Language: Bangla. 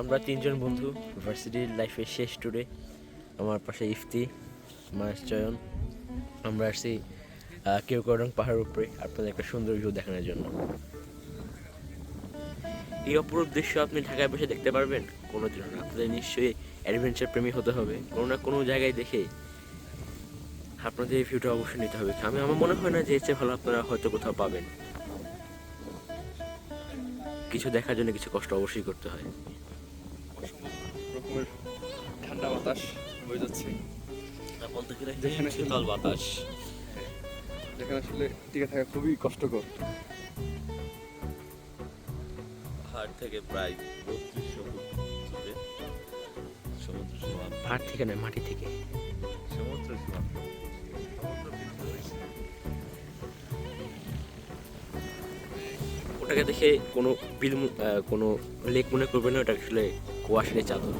আমরা তিনজন বন্ধু ভার্সিটির লাইফের শেষ ট্যুরে আমার পাশে ইফতি, মাস চয়ন আমরা আসছি কেউ করং পাহাড়ের উপরে, আপনাদের একটা সুন্দর ভিউ দেখানোর জন্য। এই অপরূপ দৃশ্য আপনি ঢাকায় বসে দেখতে পারবেন? কোনো দিনও না, আপনাদের নিশ্চয়ই অ্যাডভেঞ্চার প্রেমী হতে হবে, কোনো না কোনো জায়গায় দেখে আপনাদের এই ভিউটা অবশ্যই নিতে হবে। আমি, আমার মনে হয় না যে চেয়ে ভালো আপনারা হয়তো কোথাও পাবেন। কিছু দেখার জন্য কিছু কষ্ট অবশ্যই করতে হয়। রকমের ঠান্ডা বাতাস বয়ে যাচ্ছে। বলতে গেলে যেখানে শীতল বাতাস। যেখানে আসলে টিকে থাকা খুবই কষ্টকর। পাহাড় থেকে প্রায় বত্রিশশো ফুট সমুদ্র সীমান্ত। পাহাড় থেকে নয় মাটি থেকে। সমুদ্র সীমান্ত। ওটাকে দেখে কোনো বিল কোনো লেক মনে করবে না ওটা আসলে কুয়াশারে চাদর।